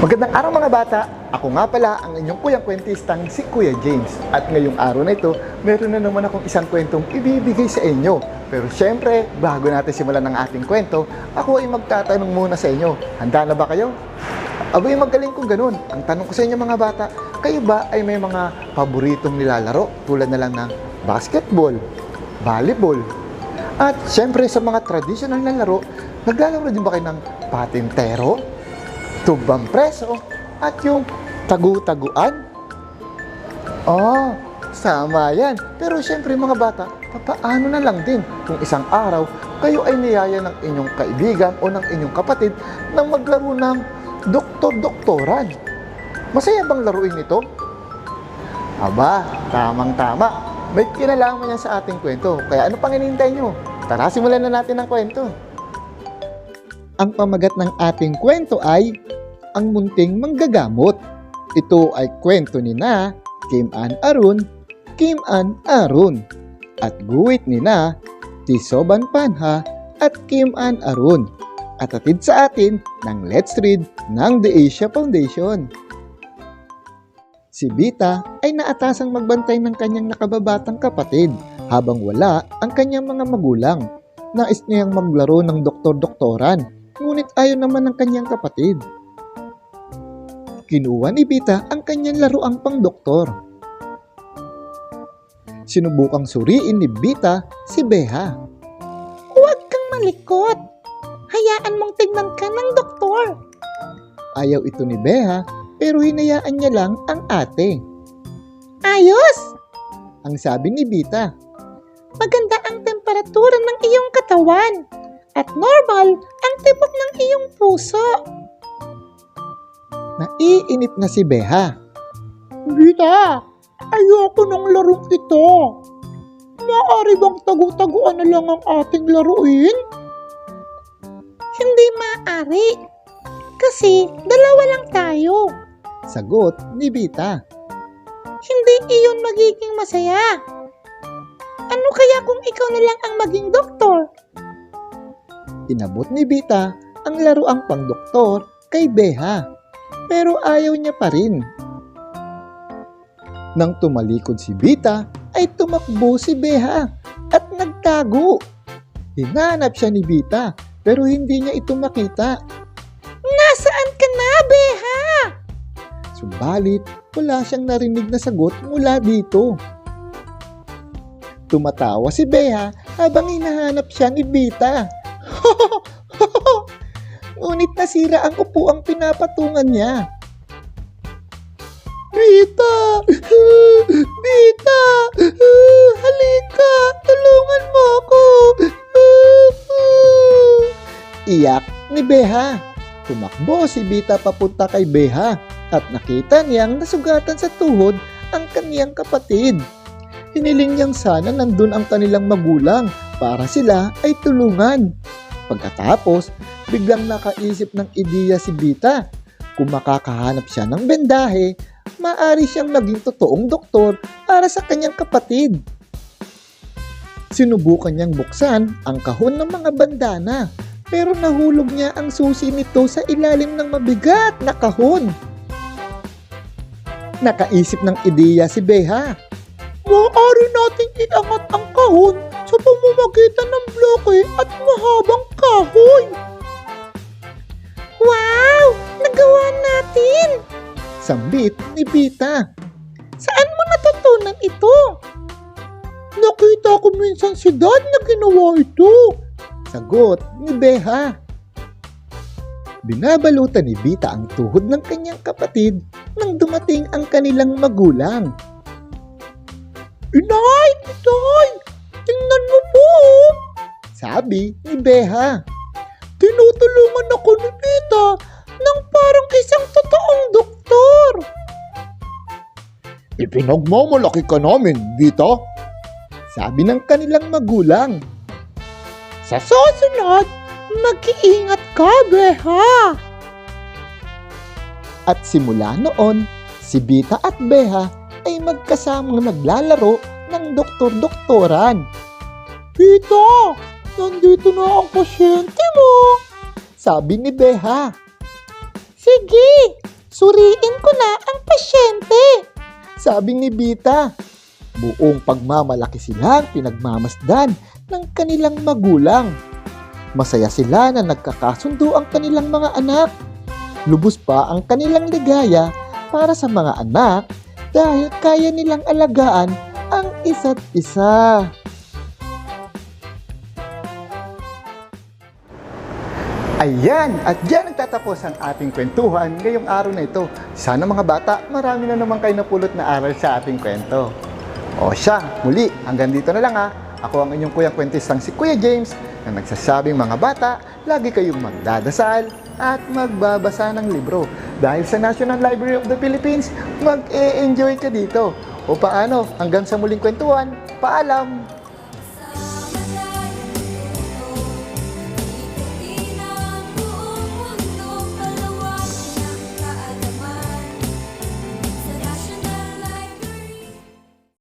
Magandang araw mga bata! Ako nga pala ang inyong kuyang kwentistang si Kuya James. At ngayong araw na ito, meron na naman akong isang kwentong ibibigay sa inyo. Pero syempre, bago natin simulan ng ating kwento, ako ay magtatanong muna sa inyo. Handa na ba kayo? Abay, magaling kung ganun. Ang tanong ko sa inyo mga bata, kayo ba ay may mga paboritong nilalaro tulad na lang ng basketball, volleyball, at syempre sa mga traditional na laro, naglalaro din ba kayo ng patintero, tubang preso, at yung tagu-taguan? Oh, sama yan. Pero syempre mga bata, papaano na lang din kung isang araw kayo ay niyaya ng inyong kaibigan o ng inyong kapatid na maglaro ng doktor-doktoran. Masaya bang laruin ito? Aba, tamang-tama. May kinalaman yan sa ating kwento. Kaya ano pang hinihintay nyo? Tara, simulan na natin ang kwento. Ang pamagat ng ating kwento ay Ang Munting Manggagamot. Ito ay kwento ni na Kim Ann Arun, Kim Ann Arun. At guwit ni na Tisoban Panha at Kim Ann Arun. At atid sa atin ng Let's Read ng The Asia Foundation. Si Bita ay naatasang magbantay ng kanyang nakababatang kapatid habang wala ang kanyang mga magulang. Nais niyang maglaro ng doktor-doktoran, ngunit ayaw naman ng kanyang kapatid. Kinuha ni Bita ang kanyang laruang pang-doktor. Sinubukang suriin ni Bita si Beha. Huwag kang malikot. Hayaan mong tignan ka ng doktor. Ayaw ito ni Beha pero hinayaan niya lang ang ate. Ayos! Ang sabi ni Bita, Maganda ang temperatura ng iyong katawan. At normal ang tibok ng iyong puso. naiinip na si Beha. Bita, ayoko ng larong ito. Maaari bang tagu-taguan na lang ang ating laruin? Hindi maaari. Kasi dalawa lang tayo. Sagot ni Bita. Hindi iyon magiging masaya. Ano kaya kung ikaw na lang ang maging doktor? Inabot ni Bita ang laruang pang-doktor kay Beha. Pero ayaw niya pa rin. Nang tumalikod si Bita, ay tumakbo si Beha at nagtago. Hinanap siya ni Bita pero hindi niya ito makita. Nasaan ka na, Beha? Subalit, wala siyang narinig na sagot mula dito. Tumatawa si Beha habang hinahanap siya ni Bita. Ngunit nasira ang upuang pinapatungan niya. Bita! Bita! Halika! Tulungan mo ako! Iyak ni Beha. Tumakbo si Bita papunta kay Beha at nakita niyang nasugatan sa tuhod ang kaniyang kapatid. Hiniling niyang sana nandun ang kanilang magulang para sila ay tulungan. Pagkatapos, biglang nakaisip ng ideya si Bita. Kung makakahanap siya ng bendahe, maaari siyang maging totoong doktor para sa kanyang kapatid. Sinubukan niyang buksan ang kahon ng mga bandana pero nahulog niya ang susi nito sa ilalim ng mabigat na kahon. Nakaisip ng ideya si Beha. Maaari nating iangat ang kahon pamamagitan ng bloke at mahabang kahoy. Wow! Nagawa natin! Sambit ni Bita. Saan mo natutunan ito? Nakita ko minsan si Dad na ginawa ito. Sagot ni Beha. Binabalutan ni Bita ang tuhod ng kanyang kapatid nang dumating ang kanilang magulang. Inay! Inay! Sabi ni Beha. Tinutulungan ako ni Bita ng parang isang totoong doktor. Ipinagmamalaki ka namin, Bita. Sabi ng kanilang magulang. Sa susunod, mag-iingat ka, Beha! At simula noon, si Bita at Beha ay magkasamang naglalaro ng doktor-doktoran. Bita, nandito na ang pasyente mo. Sabi ni Beha. Sige, Suriin ko na ang pasyente. Sabi ni Bita, buong pagmamalaki silang pinagmamasdan ng kanilang magulang. Masaya sila na nagkakasundo ang kanilang mga anak. Lubos pa ang kanilang ligaya para sa mga anak dahil kaya nilang alagaan ang isa't isa. Ayan, at diyan nagtatapos ang ating kwentuhan ngayong araw na ito. Sana mga bata, marami na naman kayo napulot na aral sa ating kwento. O siya, muli, hanggang dito na lang ha. Ako ang inyong kuyang kwentistang si Kuya James na nagsasabing mga bata, lagi kayong magdadasal at magbabasa ng libro. Dahil sa National Library of the Philippines, mag-e-enjoy ka dito. O paano, hanggang sa muling kwentuhan, paalam!